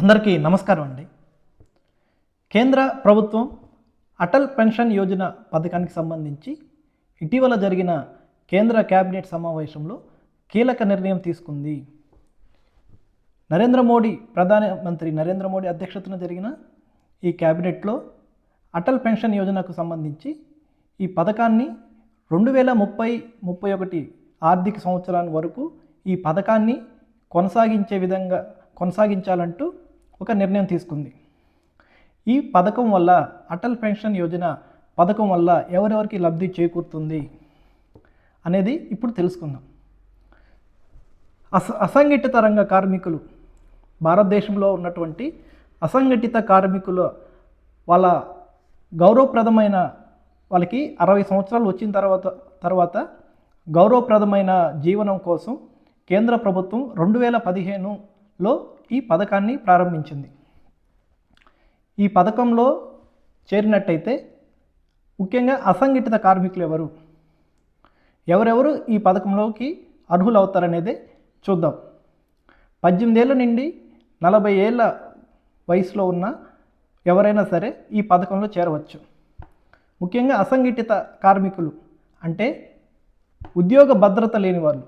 అందరికీ నమస్కారం అండి. కేంద్ర ప్రభుత్వం అటల్ పెన్షన్ యోజన పథకానికి సంబంధించి ఇటీవల జరిగిన కేంద్ర కేబినెట్ సమావేశంలో కీలక నిర్ణయం తీసుకుంది. నరేంద్ర మోడీ ప్రధానమంత్రి నరేంద్ర మోడీ అధ్యక్షతన జరిగిన ఈ కేబినెట్లో అటల్ పెన్షన్ యోజనకు సంబంధించి ఈ పథకాన్ని రెండు వేల ముప్పై ముప్పై ఒకటి ఆర్థిక సంవత్సరాల వరకు ఈ పథకాన్ని కొనసాగించే విధంగా కొనసాగించాలంటూ ఒక నిర్ణయం తీసుకుంది. ఈ పథకం వల్ల అటల్ పెన్షన్ యోజన పథకం వల్ల ఎవరెవరికి లబ్ధి చేకూరుతుంది అనేది ఇప్పుడు తెలుసుకుందాం. అస అసంఘటిత రంగ కార్మికులు భారతదేశంలో ఉన్నటువంటి అసంఘటిత కార్మికుల వాళ్ళ గౌరవప్రదమైన వాళ్ళకి అరవై సంవత్సరాలు వచ్చిన తర్వాత తర్వాత గౌరవప్రదమైన జీవనం కోసం కేంద్ర ప్రభుత్వం రెండు వేల పదిహేను లో ఈ పథకాన్ని ప్రారంభించింది. ఈ పథకంలో చేరినట్టయితే ముఖ్యంగా అసంఘటిత కార్మికులు ఎవరు? ఎవరెవరు ఈ పథకంలోకి అర్హులవుతారనేదే చూద్దాం. పద్దెనిమిదేళ్ళ నుండి నలభై ఏళ్ళ వయసులో ఉన్న ఎవరైనా సరే ఈ పథకంలో చేరవచ్చు. ముఖ్యంగా అసంఘటిత కార్మికులు అంటే ఉద్యోగ భద్రత లేని వాళ్ళు.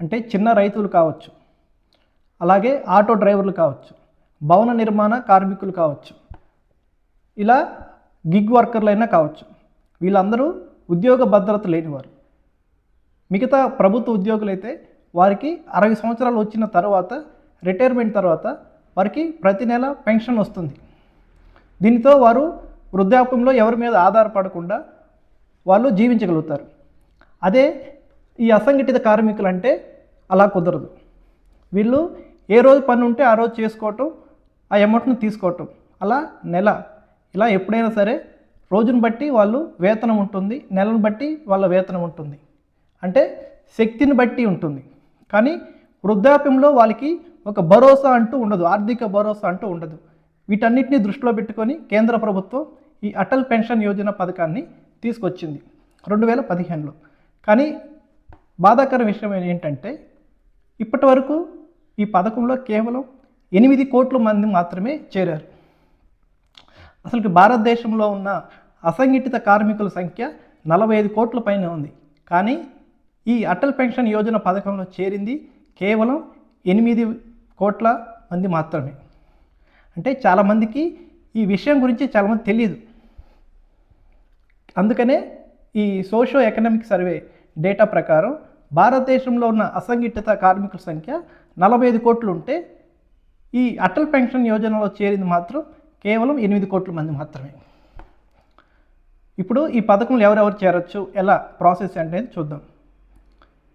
అంటే చిన్న రైతులు కావచ్చు. అలాగే ఆటో డ్రైవర్లు కావచ్చు భవన నిర్మాణ కార్మికులు కావచ్చు ఇలా గిగ్ వర్కర్లైనా కావచ్చు వీళ్ళందరూ ఉద్యోగ భద్రత లేనివారు. మిగతా ప్రభుత్వ ఉద్యోగులైతే వారికి అరవై సంవత్సరాలు వచ్చిన తర్వాత రిటైర్మెంట్ తర్వాత వారికి ప్రతి నెల పెన్షన్ వస్తుంది. దీనితో వారు వృద్ధాప్యంలో ఎవరి మీద ఆధారపడకుండా వాళ్ళు జీవించగలుగుతారు. అదే ఈ అసంఘటిత కార్మికులు అంటే అలా కుదరదు. వీళ్ళు ఏ రోజు పని ఉంటే ఆ రోజు చేసుకోవటం ఆ అమౌంట్ని తీసుకోవటం. అలా నెల ఇలా ఎప్పుడైనా సరే రోజును బట్టి వాళ్ళు వేతనం ఉంటుంది నెలను బట్టి వాళ్ళ వేతనం ఉంటుంది. అంటే శక్తిని బట్టి ఉంటుంది. కానీ వృద్ధాప్యంలో వాళ్ళకి ఒక భరోసా అంటూ ఉండదు ఆర్థిక భరోసా అంటూ ఉండదు. వీటన్నిటిని దృష్టిలో పెట్టుకొని కేంద్ర ప్రభుత్వం ఈ అటల్ పెన్షన్ యోజన పథకాన్ని తీసుకొచ్చింది రెండు వేల పదిహేనులో. కానీ బాధాకర విషయం ఏంటంటే ఇప్పటి వరకు ఈ పథకంలో కేవలం ఎనిమిది కోట్ల మంది మాత్రమే చేరారు. అసలు భారతదేశంలో ఉన్న అసంఘటిత కార్మికుల సంఖ్య నలభై ఐదు కోట్ల పైన ఉంది. కానీ ఈ అటల్ పెన్షన్ యోజన పథకంలో చేరింది కేవలం ఎనిమిది కోట్ల మంది మాత్రమే. అంటే చాలామందికి ఈ విషయం గురించి చాలామంది తెలియదు. అందుకనే ఈ సోషో ఎకనామిక్ సర్వే డేటా ప్రకారం భారతదేశంలో ఉన్న అసంఘటిత కార్మికుల సంఖ్య నలభై ఐదు కోట్లు ఉంటే ఈ అటల్ పెన్షన్ యోజనలో చేరింది మాత్రం కేవలం ఎనిమిది కోట్ల మంది మాత్రమే. ఇప్పుడు ఈ పథకంలో ఎవరెవరు చేరొచ్చు? ఎలా ప్రాసెస్ అనేది చూద్దాం.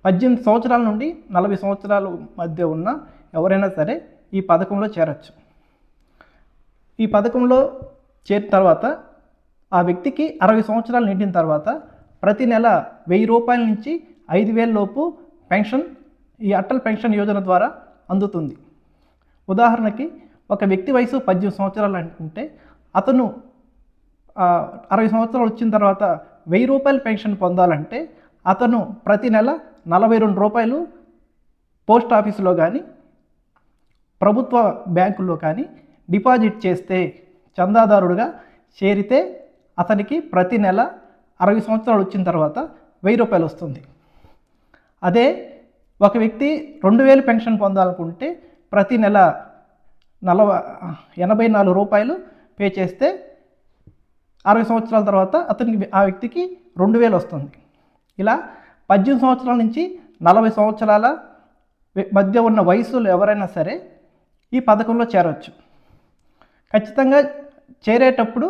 పద్దెనిమిది సంవత్సరాల నుండి నలభై సంవత్సరాల మధ్య ఉన్న ఎవరైనా సరే ఈ పథకంలో చేరొచ్చు. ఈ పథకంలో చేరిన తర్వాత ఆ వ్యక్తికి అరవై సంవత్సరాలు నిండిన తర్వాత ప్రతి నెల వెయ్యి రూపాయల నుంచి ఐదు లోపు పెన్షన్ ఈ అటల్ పెన్షన్ యోజన ద్వారా అందుతుంది. ఉదాహరణకి ఒక వ్యక్తి వయసు పద్దెనిమిది సంవత్సరాలు అనుకుంటే అతను అరవై సంవత్సరాలు వచ్చిన తర్వాత వెయ్యి రూపాయల పెన్షన్ పొందాలంటే అతను ప్రతి నెల నలభై రెండు రూపాయలు పోస్ట్ ఆఫీసులో కానీ ప్రభుత్వ బ్యాంకుల్లో కానీ డిపాజిట్ చేస్తే చందాదారుడుగా చేరితే అతనికి ప్రతి నెల అరవై సంవత్సరాలు వచ్చిన తర్వాత వెయ్యి రూపాయలు వస్తుంది. అదే ఒక వ్యక్తి రెండు వేలు పెన్షన్ పొందాలనుకుంటే ప్రతి నెల నలభ ఎనభై నాలుగు రూపాయలు పే చేస్తే అరవై సంవత్సరాల తర్వాత అతనికి ఆ వ్యక్తికి రెండు వేలు వస్తుంది. ఇలా పద్దెనిమిది సంవత్సరాల నుంచి నలభై సంవత్సరాల మధ్య ఉన్న వయసులో ఎవరైనా సరే ఈ పథకంలో చేరవచ్చు ఖచ్చితంగా చేరేటప్పుడు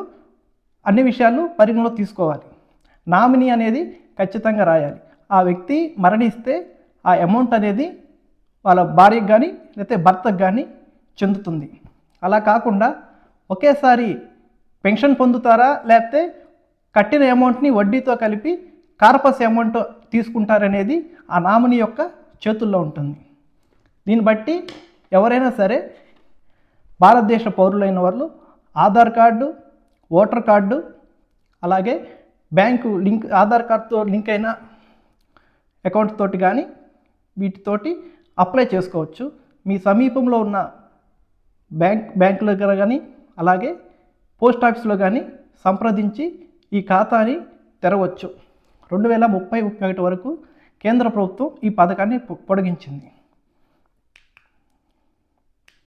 అన్ని విషయాలు పరిగణలో తీసుకోవాలి. నామినీ అనేది ఖచ్చితంగా రాయాలి. ఆ వ్యక్తి మరణిస్తే ఆ అమౌంట్ అనేది వాళ్ళ భార్యకు కానీ లేకపోతే భర్తకు కానీ చెందుతుంది. అలా కాకుండా ఒకేసారి పెన్షన్ పొందుతారా లేకపోతే కట్టిన అమౌంట్ని వడ్డీతో కలిపి కార్పస్ అమౌంట్ తీసుకుంటారనేది ఆ నామినీ యొక్క చేతుల్లో ఉంటుంది. దీన్ని బట్టి ఎవరైనా సరే భారతదేశ పౌరులైన వాళ్ళు ఆధార్ కార్డు ఓటర్ కార్డు అలాగే బ్యాంకు లింక్ ఆధార్ కార్డుతో లింక్ అయిన అకౌంట్ తోటి కానీ వీటితోటి అప్లై చేసుకోవచ్చు. మీ సమీపంలో ఉన్న బ్యాంక్ బ్యాంకుల దగ్గర కానీ అలాగే పోస్ట్ ఆఫీస్లో కానీ సంప్రదించి ఈ ఖాతాని తెరవచ్చు. రెండు వేల ముప్పై ముప్పై ఒకటి వరకు కేంద్ర ప్రభుత్వం ఈ పథకాన్ని పొ- పొడిగించింది.